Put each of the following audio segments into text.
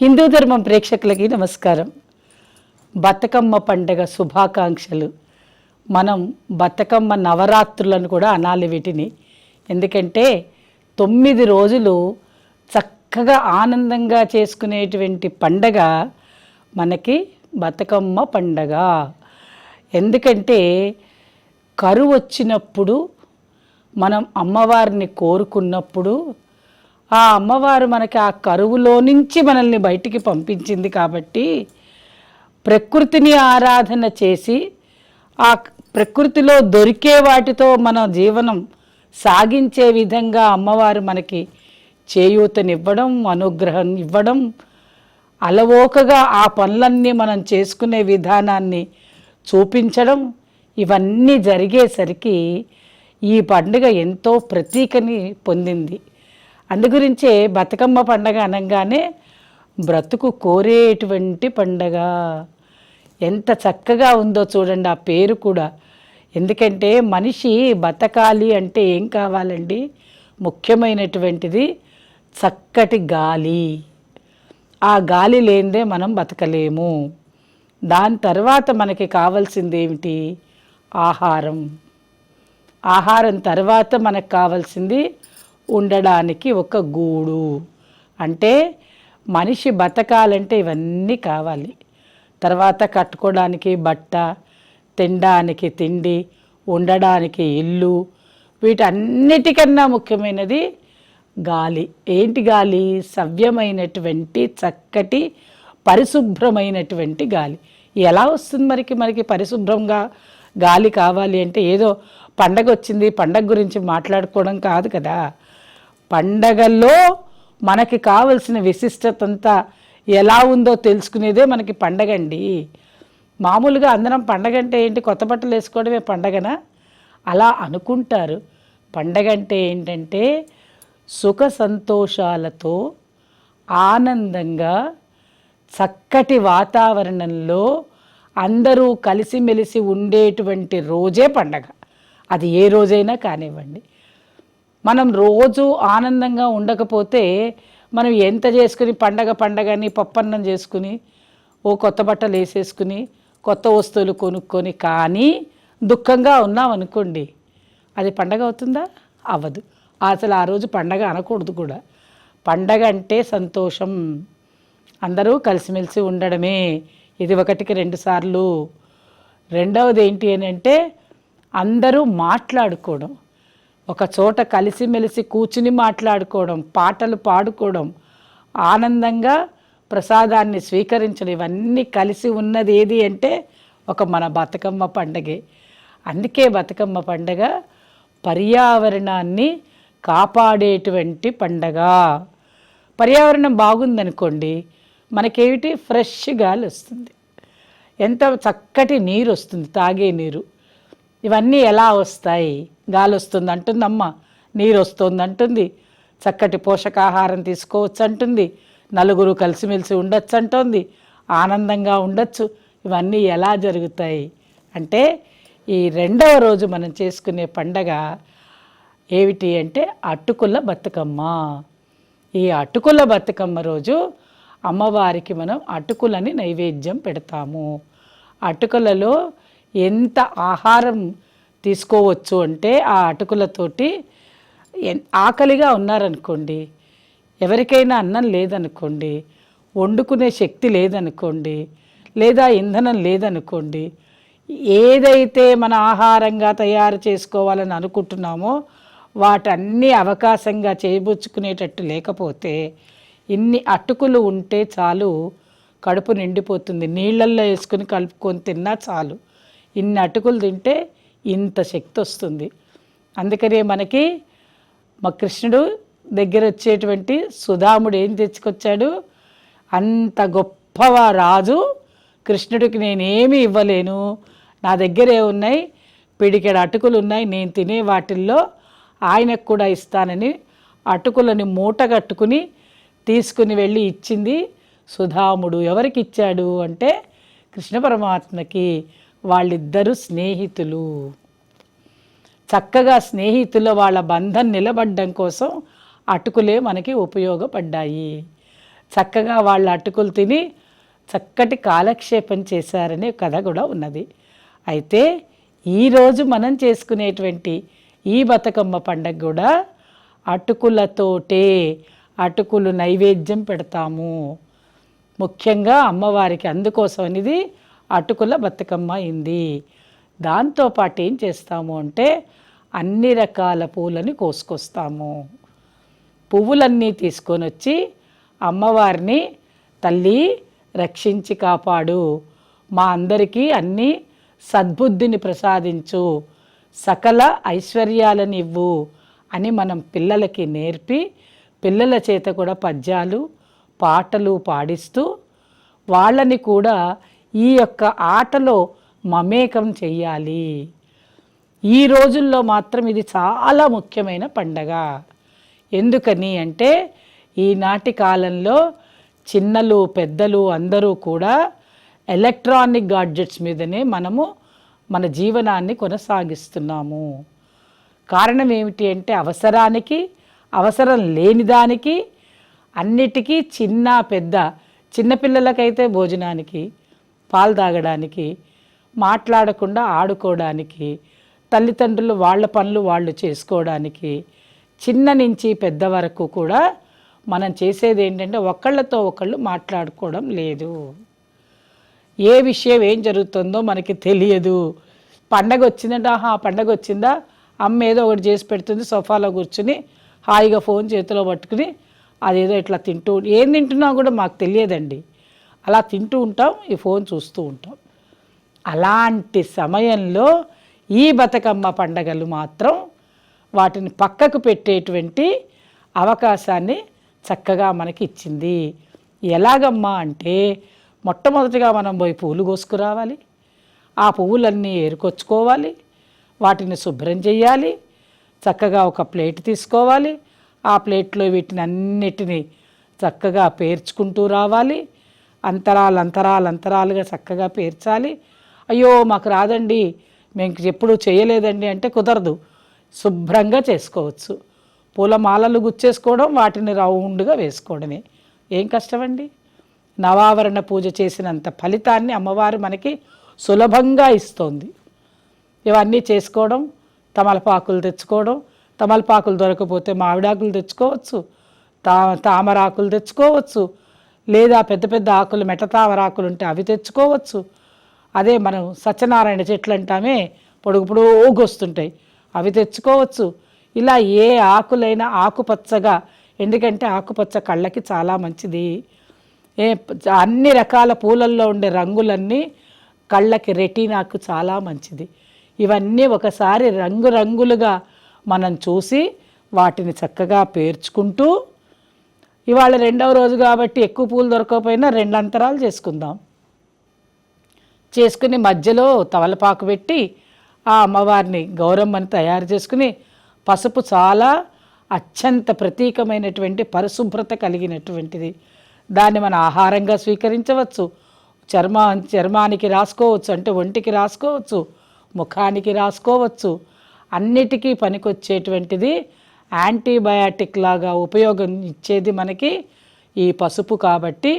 హిందూ ధర్మం ప్రేక్షకులకి నమస్కారం. బతుకమ్మ పండగ శుభాకాంక్షలు. మనం బతుకమ్మ నవరాత్రులను కూడా అనాలి వీటిని. ఎందుకంటే తొమ్మిది రోజులు చక్కగా ఆనందంగా చేసుకునేటువంటి పండగ మనకి బతుకమ్మ పండగ. ఎందుకంటే కరువు వచ్చినప్పుడు మనం అమ్మవారిని కోరుకున్నప్పుడు ఆ అమ్మవారు మనకి ఆ కరువులో నుంచి మనల్ని బయటికి పంపించింది కాబట్టి ప్రకృతిని ఆరాధన చేసి ఆ ప్రకృతిలో దొరికే వాటితో మన జీవనం సాగించే విధంగా అమ్మవారు మనకి చేయూతనివ్వడం అనుగ్రహం ఇవ్వడం అలవోకగా ఆ పనులన్నీ మనం చేసుకునే విధానాన్ని చూపించడం ఇవన్నీ జరిగేసరికి ఈ పండుగ ఎంతో ప్రతీకని పొందింది. అందుగురించే బతుకమ్మ పండగ అనగానే బ్రతుకు కోరేటువంటి పండగ. ఎంత చక్కగా ఉందో చూడండి ఆ పేరు కూడా. ఎందుకంటే మనిషి బతకాలి అంటే ఏం కావాలండి? ముఖ్యమైనటువంటిది చక్కటి గాలి. ఆ గాలి లేనిదే మనం బతకలేము. దాని తర్వాత మనకి కావాల్సింది ఏమిటి ఆహారం. ఆహారం తర్వాత మనకు కావాల్సింది ఉండడానికి ఒక గూడు. అంటే మనిషి బతకాలంటే ఇవన్నీ కావాలి. తర్వాత కట్టుకోవడానికి బట్ట తినడానికి తిండి ఉండడానికి ఇల్లు వీటన్నిటికన్నా ముఖ్యమైనది గాలి. ఏంటి గాలి? సవ్యమైనటువంటి చక్కటి పరిశుభ్రమైనటువంటి గాలి. ఎలా వస్తుంది మరికి మనకి పరిశుభ్రంగా గాలి కావాలి అంటే ఏదో పండగ వచ్చింది పండగ గురించి మాట్లాడుకోవడం కాదు కదా. పండగల్లో మనకి కావలసిన విశిష్టత అంతా ఎలా ఉందో తెలుసుకునేదే మనకి పండగ అండి మామూలుగా అందరం పండగ అంటే ఏంటి? కొత్త బట్టలు వేసుకోవడమే పండగనా? అలా అనుకుంటారు. పండగ అంటే ఏంటంటే సుఖ సంతోషాలతో ఆనందంగా చక్కటి వాతావరణంలో అందరూ కలిసిమెలిసి ఉండేటువంటి రోజే పండగ. అది ఏ రోజైనా కానివ్వండి. మనం రోజు ఆనందంగా ఉండకపోతే మనం ఎంత చేసుకుని పండగ పండగని పప్పన్నం చేసుకుని ఓ కొత్త బట్టలు వేసేసుకుని కొత్త వస్తువులు కొనుక్కొని కానీ దుఃఖంగా ఉన్నాం అనుకోండి అది పండగ అవుతుందా? అవ్వదు. అసలు ఆ రోజు పండగ అనకూడదు కూడా. పండగ అంటే సంతోషం. అందరూ కలిసిమెలిసి ఉండడమే. ఇది ఒకటికి రెండు సార్లు. రెండవది ఏంటి అని అంటే అందరూ మాట్లాడుకోవడం. ఒక చోట కలిసిమెలిసి కూర్చుని మాట్లాడుకోవడం పాటలు పాడుకోవడం ఆనందంగా ప్రసాదాన్ని స్వీకరించడం ఇవన్నీ కలిసి ఉన్నది ఏది అంటే ఒక మన బతుకమ్మ పండగే. అందుకే బతుకమ్మ పండగ పర్యావరణాన్ని కాపాడేటువంటి పండగ. పర్యావరణం బాగుందనుకోండి మనకేమిటి? ఫ్రెష్ గాలి వస్తుంది. ఎంత చక్కటి నీరు వస్తుంది తాగే నీరు. ఇవన్నీ ఎలా వస్తాయి? గాలి వస్తుంది అంటుంది అమ్మ నీరు వస్తుంది అంటుంది చక్కటి పోషకాహారం తీసుకోవచ్చు అంటుంది నలుగురు కలిసిమెలిసి ఉండొచ్చు అంటుంది ఆనందంగా ఉండొచ్చు. ఇవన్నీ ఎలా జరుగుతాయి? అంటే ఈ రెండవ రోజు మనం చేసుకునే పండగ ఏమిటి అంటే అటుకుల బతుకమ్మ. ఈ అటుకుల బతుకమ్మ రోజు అమ్మవారికి మనం అటుకులని నైవేద్యం పెడతాము. అటుకులలో ఎంత ఆహారం తీసుకోవచ్చు అంటే ఆ అటుకులతోటి ఎన్- ఆకలిగా ఉన్నారనుకోండి ఎవరికైనా అన్నం లేదనుకోండి వండుకునే శక్తి లేదనుకోండి లేదా ఇంధనం లేదనుకోండి ఏదైతే మన ఆహారంగా తయారు చేసుకోవాలని అనుకుంటున్నామో వాటన్ని అవకాశంగా చేయబుచ్చుకునేటట్టు లేకపోతే ఇన్ని అటుకులు ఉంటే చాలు కడుపు నిండిపోతుంది. నీళ్ళల్లో వేసుకుని కలుపుకొని తిన్నా చాలు. ఇన్ని అటుకులు తింటే ఇంత శక్తి వస్తుంది. అందుకనే మనకి మా కృష్ణుడు దగ్గర వచ్చేటువంటి సుధాముడు ఏం తెచ్చుకొచ్చాడు? అంత గొప్పవ రాజు కృష్ణుడికి నేనేమి ఇవ్వలేను. నా దగ్గరే ఉన్నాయి పిడికెడ అటుకులు ఉన్నాయి నేను తినే వాటిల్లో ఆయనకు కూడా ఇస్తానని అటుకులని మూటగట్టుకుని తీసుకుని వెళ్ళి ఇచ్చింది సుధాముడు. ఎవరికి ఇచ్చాడు అంటే కృష్ణ పరమాత్మకి. వాళ్ళిద్దరూ స్నేహితులు. చక్కగా స్నేహితుల వాళ్ళ బంధం నిలబడ్డం కోసం అటుకులే మనకి ఉపయోగపడ్డాయి. చక్కగా వాళ్ళ అటుకులు తిని చక్కటి కాలక్షేపం చేశారనే కథ కూడా ఉన్నది. అయితే ఈరోజు మనం చేసుకునేటువంటి ఈ బతుకమ్మ పండగ కూడా అటుకులతోటే అటుకులు నైవేద్యం పెడతాము. ముఖ్యంగా అమ్మవారికి అందుకోసం అనేది అటుకుల బతుకమ్మ అయింది. దాంతోపాటు ఏం చేస్తాము అంటే అన్ని రకాల పూలని కోసుకొస్తాము. పువ్వులన్నీ తీసుకొని వచ్చి అమ్మవారిని తల్లి రక్షించి కాపాడు. మా అందరికీ అన్ని సద్బుద్ధిని ప్రసాదించు. సకల ఐశ్వర్యాలను ఇవ్వు అని మనం పిల్లలకి నేర్పి పిల్లల చేత కూడా పద్యాలు పాటలు పాడిస్తూ వాళ్ళని కూడా ఈ యొక్క ఆటలో మమేకం చెయ్యాలి. ఈ రోజుల్లో మాత్రం ఇది చాలా ముఖ్యమైన పండగ. ఎందుకని అంటే ఈనాటి కాలంలో చిన్నలు పెద్దలు అందరూ కూడా ఎలక్ట్రానిక్ గాడ్జెట్స్ మీదనే మనము మన జీవనాన్ని కొనసాగిస్తున్నాము. కారణం ఏమిటి అంటే అవసరానికి అవసరం లేని దానికి అన్నిటికీ చిన్న పెద్ద చిన్నపిల్లలకైతే భోజనానికి పాలు తాగడానికి మాట్లాడకుండా ఆడుకోవడానికి తల్లిదండ్రులు వాళ్ళ పనులు వాళ్ళు చేసుకోవడానికి చిన్న నుంచి పెద్ద వరకు కూడా మనం చేసేది ఏంటంటే ఒకళ్ళతో ఒకళ్ళు మాట్లాడుకోవడం లేదు. ఏ విషయం ఏం జరుగుతుందో మనకి తెలియదు. పండగ వచ్చిందంటే ఆహా పండగ వచ్చిందా? అమ్మ ఏదో ఒకటి చేసి పెడుతుంది సోఫాలో కూర్చుని హాయిగా ఫోన్ చేతిలో పట్టుకుని అదేదో ఇట్లా తింటూ ఏం తింటున్నా కూడా మాకు తెలియదండి. అలా తింటూ ఉంటాం ఈ ఫోన్ చూస్తూ ఉంటాం. అలాంటి సమయంలో ఈ బతుకమ్మ పండగలు మాత్రం వాటిని పక్కకు పెట్టేటువంటి అవకాశాన్ని చక్కగా మనకి ఇచ్చింది. ఎలాగమ్మా అంటే మొట్టమొదటిగా మనం పోయి పూలు కోసుకురావాలి. ఆ పువ్వులన్నీ ఏరుకొచ్చుకోవాలి. వాటిని శుభ్రం చేయాలి చక్కగా ఒక ప్లేట్ తీసుకోవాలి. ఆ ప్లేట్లో వీటిని అన్నిటినీ చక్కగా పేర్చుకుంటూ రావాలి. అంతరాలు అంతరాలు అంతరాలుగా చక్కగా పేర్చాలి. అయ్యో మాకు రాదండి. మేము ఎప్పుడు చేయలేదండి అంటే కుదరదు. శుభ్రంగా చేసుకోవచ్చు. పూలమాలలు గుచ్చేసుకోవడం వాటిని రౌండ్గా వేసుకోవడమే. ఏం కష్టమండి? నవావరణ పూజ చేసినంత ఫలితాన్ని అమ్మవారు మనకి సులభంగా ఇస్తోంది. ఇవన్నీ చేసుకోవడం తమలపాకులు తెచ్చుకోవడం తమలపాకులు దొరకపోతే మామిడాకులు తెచ్చుకోవచ్చు తా తామరాకులు తెచ్చుకోవచ్చు లేదా పెద్ద పెద్ద ఆకులు మెటతావర ఆకులు ఉంటే అవి తెచ్చుకోవచ్చు. అదే మనం సత్యనారాయణ చెట్లు అంటామే పొడుగు పొడుగు వస్తుంటాయి అవి తెచ్చుకోవచ్చు. ఇలా ఏ ఆకులైనా ఆకుపచ్చగా ఎందుకంటే ఆకుపచ్చ కళ్ళకి చాలా మంచిది. ఏ అన్ని రకాల పూలల్లో ఉండే రంగులన్నీ కళ్ళకి రెటీనాకు చాలా మంచిది. ఇవన్నీ ఒకసారి రంగురంగులుగా మనం చూసి వాటిని చక్కగా పేర్చుకుంటూ ఇవాళ రెండవ రోజు కాబట్టి ఎక్కువ పూలు దొరకకపోయినా రెండు అంతరాలు చేసుకుందాం. చేసుకుని మధ్యలో తవలపాకు పెట్టి ఆ అమ్మవారిని గౌరమ్మని తయారు చేసుకుని పసుపు చాలా అత్యంత ప్రతీకమైనటువంటి పరిశుభ్రత కలిగినటువంటిది. దాన్ని మన ఆహారంగా స్వీకరించవచ్చు. చర్మ చర్మానికి రాసుకోవచ్చు అంటే ఒంటికి రాసుకోవచ్చు ముఖానికి రాసుకోవచ్చు. అన్నిటికీ పనికొచ్చేటువంటిది యాంటీబయాటిక్ లాగా ఉపయోగం ఇచ్చేది మనకి ఈ పసుపు కాబట్టి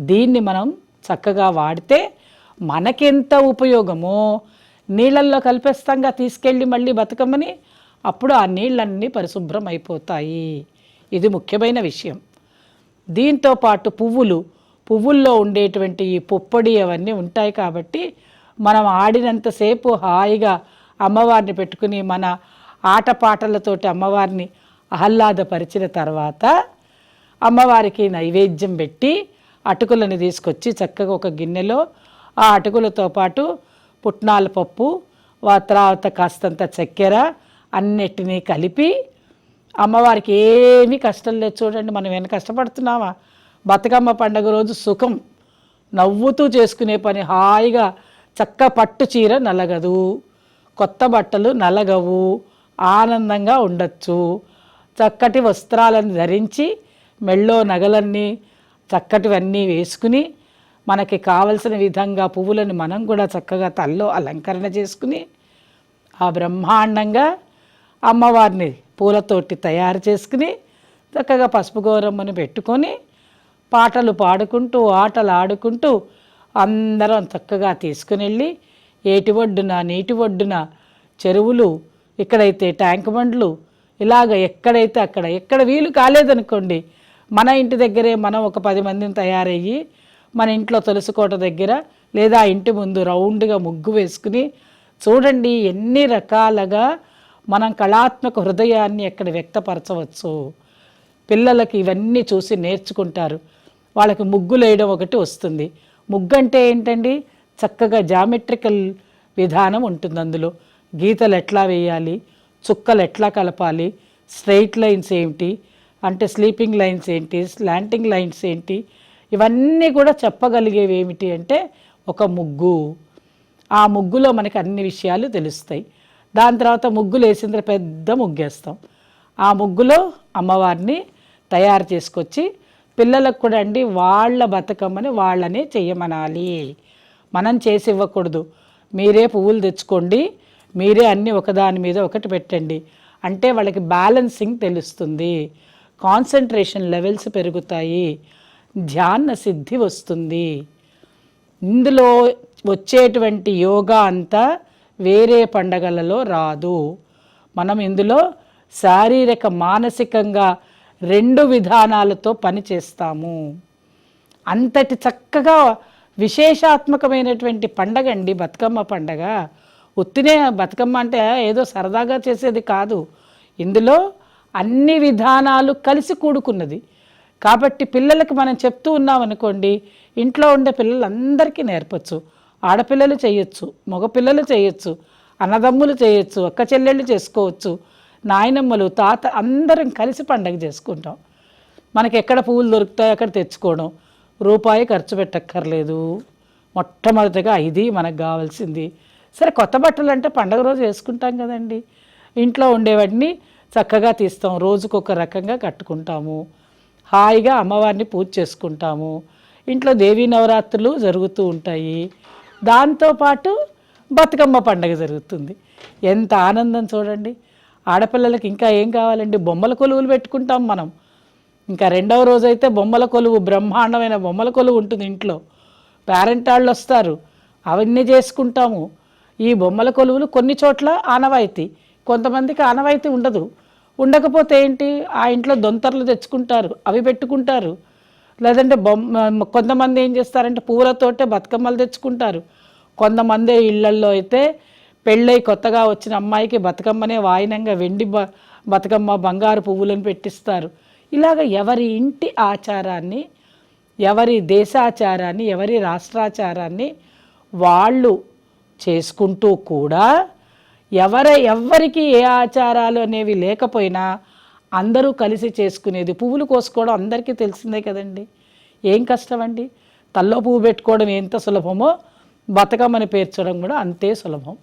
దీన్ని మనం చక్కగా వాడితే మనకెంత ఉపయోగమో నీళ్ళల్లో కలిపేస్తాంగా తీసుకెళ్ళి మళ్ళీ బతుకమ్మని అప్పుడు ఆ నీళ్ళన్నీ పరిశుభ్రం అయిపోతాయి. ఇది ముఖ్యమైన విషయం. దీంతో పాటు పువ్వులు పువ్వుల్లో ఉండేటువంటి ఈ పుప్పొడి అవన్నీ ఉంటాయి కాబట్టి మనం ఆడినంతసేపు హాయిగా అమ్మవారిని పెట్టుకుని మన ఆటపాటలతోటి అమ్మవారిని ఆహ్లాదపరిచిన తర్వాత అమ్మవారికి నైవేద్యం పెట్టి అటుకులను తీసుకొచ్చి చక్కగా ఒక గిన్నెలో ఆ అటుకులతో పాటు పుట్నాల పప్పు తర్వాత కాస్తంత చక్కెర అన్నిటినీ కలిపి అమ్మవారికి ఏమీ కష్టం లేదు చూడండి మనం ఏమైనా కష్టపడుతున్నామా? బతుకమ్మ పండగ రోజు సుఖం. నవ్వుతూ చేసుకునే పని హాయిగా చక్క పట్టు చీర నలగదు. కొత్త బట్టలు నలగవు. ఆనందంగా ఉండొచ్చు. చక్కటి వస్త్రాలను ధరించి మెళ్ళో నగలన్నీ చక్కటివన్నీ వేసుకుని మనకి కావలసిన విధంగా పువ్వులను మనం కూడా చక్కగా తల్లో అలంకరణ చేసుకుని ఆ బ్రహ్మాండంగా అమ్మవారిని పూలతోటి తయారు చేసుకుని చక్కగా పసుపు గౌరమ్మను పెట్టుకొని పాటలు పాడుకుంటూ ఆటలు ఆడుకుంటూ అందరం చక్కగా తీసుకుని వెళ్ళి ఏటి ఒడ్డున నీటి ఒడ్డున చెరువులు ఇక్కడైతే ట్యాంక్ బండ్లు ఇలాగ ఎక్కడైతే అక్కడ ఎక్కడ వీలు కాలేదనుకోండి మన ఇంటి దగ్గరే మనం ఒక పది మందిని తయారయ్యి మన ఇంట్లో తులసికోట దగ్గర లేదా ఇంటి ముందు రౌండ్గా ముగ్గు వేసుకుని చూడండి ఎన్ని రకాలుగా మనం కళాత్మక హృదయాన్ని ఎక్కడ వ్యక్తపరచవచ్చు. పిల్లలకి ఇవన్నీ చూసి నేర్చుకుంటారు. వాళ్ళకి ముగ్గులు వేయడం ఒకటి వస్తుంది. ముగ్గు అంటే ఏంటండి? చక్కగా జామెట్రికల్ విధానం ఉంటుంది అందులో. గీతలు ఎట్లా వేయాలి చుక్కలు ఎట్లా కలపాలి స్ట్రైట్ లైన్స్ ఏంటి అంటే స్లీపింగ్ లైన్స్ ఏంటి స్లాంటింగ్ లైన్స్ ఏంటి ఇవన్నీ కూడా చెప్పగలిగేవి ఏమిటి అంటే ఒక ముగ్గు. ఆ ముగ్గులో మనకి అన్ని విషయాలు తెలుస్తాయి. దాని తర్వాత ముగ్గులు వేసిన తర్వాత పెద్ద ముగ్గేస్తాం. ఆ ముగ్గులో అమ్మవారిని తయారు చేసుకొచ్చి పిల్లలకు కూడా అండి వాళ్ళ బతుకమ్మని వాళ్ళనే చేయమనాలి మనం చేసి ఇవ్వకూడదు. మీరే పువ్వులు తెచ్చుకోండి మీరే అన్నీ ఒకదాని మీద ఒకటి పెట్టండి. అంటే వాళ్ళకి బ్యాలెన్సింగ్ తెలుస్తుంది. కాన్సన్ట్రేషన్ లెవెల్స్ పెరుగుతాయి. ధ్యాన సిద్ధి వస్తుంది. ఇందులో వచ్చేటువంటి యోగా అంతా వేరే పండగలలో రాదు. మనం ఇందులో శారీరక మానసికంగా రెండు విధానాలతో పని చేస్తాము. అంతటి చక్కగా విశేషాత్మకమైనటువంటి పండగ అండి బతుకమ్మ పండగ. ఉత్తినే బతుకమ్మ అంటే ఏదో సరదాగా చేసేది కాదు. ఇందులో అన్ని విధానాలు కలిసి కూడుకున్నది. కాబట్టి పిల్లలకి మనం చెప్తూ ఉన్నాం అనుకోండి ఇంట్లో ఉండే పిల్లలందరికీ నేర్పచ్చు. ఆడపిల్లలు చేయొచ్చు మగపిల్లలు చేయొచ్చు అన్నదమ్ములు చేయొచ్చు అక్క చెల్లెళ్ళు చేసుకోవచ్చు నాయనమ్మలు తాత అందరం కలిసి పండగ చేసుకుంటాం. మనకి ఎక్కడ పువ్వులు దొరుకుతాయో అక్కడ తెచ్చుకోవడం. రూపాయి ఖర్చు పెట్టక్కర్లేదు. మొట్టమొదటిగా ఇది మనకు కావాల్సింది సరే కొత్త బట్టలు అంటే పండగ రోజు వేసుకుంటాం కదండి. ఇంట్లో ఉండేవాటిని చక్కగా తీస్తాం. రోజుకొక రకంగా కట్టుకుంటాము. హాయిగా అమ్మవారిని పూజ చేసుకుంటాము. ఇంట్లో దేవీ నవరాత్రులు జరుగుతూ ఉంటాయి. దాంతోపాటు బతుకమ్మ పండగ జరుగుతుంది. ఎంత ఆనందం చూడండి. ఆడపిల్లలకి ఇంకా ఏం కావాలండి? బొమ్మల కొలువులు పెట్టుకుంటాం మనం. ఇంకా రెండవ రోజు అయితే బొమ్మల కొలువు బ్రహ్మాండమైన బొమ్మల కొలువు ఉంటుంది ఇంట్లో. పేరెంట్ వాళ్ళు వస్తారు. అవన్నీ చేసుకుంటాము. ఈ బొమ్మల కొలువులు కొన్ని చోట్ల ఆనవాయితీ. కొంతమందికి ఆనవాయితీ ఉండదు. ఉండకపోతే ఏంటి? ఆ ఇంట్లో దొంతర్లు తెచ్చుకుంటారు అవి పెట్టుకుంటారు. లేదంటే బొమ్మ కొంతమంది ఏం చేస్తారంటే పూలతోటే బతుకమ్మలు తెచ్చుకుంటారు. కొంతమంది ఇళ్ళల్లో అయితే పెళ్ళై కొత్తగా వచ్చిన అమ్మాయికి బతుకమ్మనే వాయినంగా వెండి బ బతుకమ్మ బంగారు పువ్వులను పెట్టిస్తారు. ఇలాగ ఎవరి ఇంటి ఆచారాన్ని ఎవరి దేశాచారాన్ని ఎవరి రాష్ట్రాచారాన్ని వాళ్ళు చేసుకుంటూ కూడా ఎవర ఎవ్వరికి ఏ ఆచారాలు అనేవి లేకపోయినా అందరూ కలిసి చేసుకునేది పువ్వులు కోసుకోవడం అందరికీ తెలిసిందే కదండి. ఏం కష్టం అండి తల్లో పువ్వు పెట్టుకోవడం ఎంత సులభమో బతుకమ్మని పేర్చడం కూడా అంతే సులభం.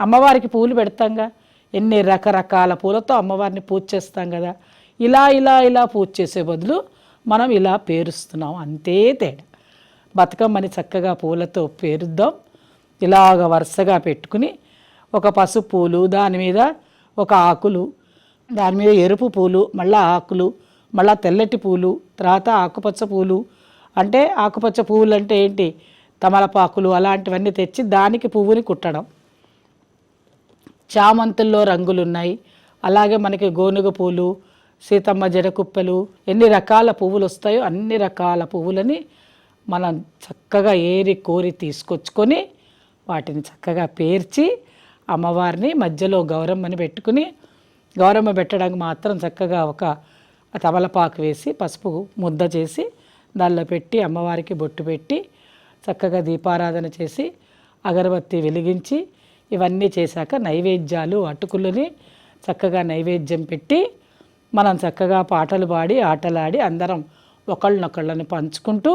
అమ్మవారికి పూలు పెడతాంగా. ఎన్ని రకరకాల పూలతో అమ్మవారిని పూజ చేస్తాం కదా. ఇలా ఇలా ఇలా పూజ చేసే బదులు మనం ఇలా పేరుస్తున్నాం. అంతే తేడా. బతుకమ్మని చక్కగా పూలతో పేరుద్దాం. ఇలాగ వరుసగా పెట్టుకుని ఒక పసుపు పూలు దాని మీద ఒక ఆకులు దాని మీద ఎరుపు పూలు మళ్ళీ ఆకులు మళ్ళీ తెల్లటి పూలు తర్వాత ఆకుపచ్చ పూలు. అంటే ఆకుపచ్చ పువ్వులు అంటే ఏంటి? తమలపాకులు అలాంటివన్నీ తెచ్చి దానికి పువ్వుని కుట్టడం. చామంతుల్లో రంగులు ఉన్నాయి అలాగే మనకి గోనుగ పూలు సీతమ్మ జడకుప్పలు ఎన్ని రకాల పువ్వులు వస్తాయో అన్ని రకాల పువ్వులని మనం చక్కగా ఏరి కోరి తీసుకొచ్చుకొని వాటిని చక్కగా పేర్చి అమ్మవారిని మధ్యలో గౌరమ్మని పెట్టుకుని గౌరమ్మ పెట్టడానికి మాత్రం చక్కగా ఒక తమలపాకు వేసి పసుపు ముద్ద చేసి దానిలో పెట్టి అమ్మవారికి బొట్టు పెట్టి చక్కగా దీపారాధన చేసి అగరబత్తి వెలిగించి ఇవన్నీ చేశాక నైవేద్యాలు అటుకులని చక్కగా నైవేద్యం పెట్టి మనం చక్కగా పాటలు పాడి ఆటలాడి అందరం ఒకళ్ళనొకళ్ళని పంచుకుంటూ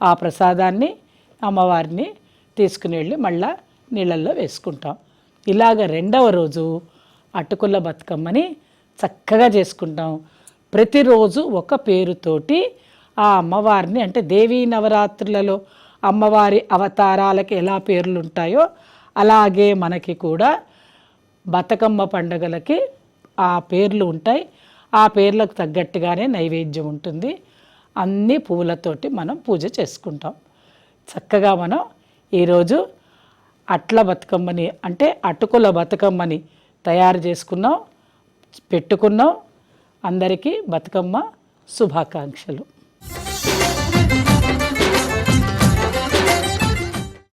ఆ ప్రసాదాన్ని అమ్మవారిని తీసుకుని వెళ్ళి మళ్ళా నీళ్ళల్లో వేసుకుంటాం. ఇలాగ రెండవ రోజు అటుకుల బతుకమ్మని చక్కగా చేసుకుంటాం. ప్రతిరోజు ఒక పేరుతోటి ఆ అమ్మవారిని అంటే దేవీ నవరాత్రులలో అమ్మవారి అవతారాలకి ఎలా పేర్లు ఉంటాయో అలాగే మనకి కూడా బతుకమ్మ పండుగలకి ఆ పేర్లు ఉంటాయి. ఆ పేర్లకు తగ్గట్టుగానే నైవేద్యం ఉంటుంది. అన్ని పూలతోటి మనం పూజ చేసుకుంటాం. చక్కగా మనం ఈరోజు అట్ల బతుకమ్మని అంటే అటుకుల బతుకమ్మని తయారు చేసుకున్నాం పెట్టుకున్నాం. అందరికీ బతుకమ్మ శుభాకాంక్షలు.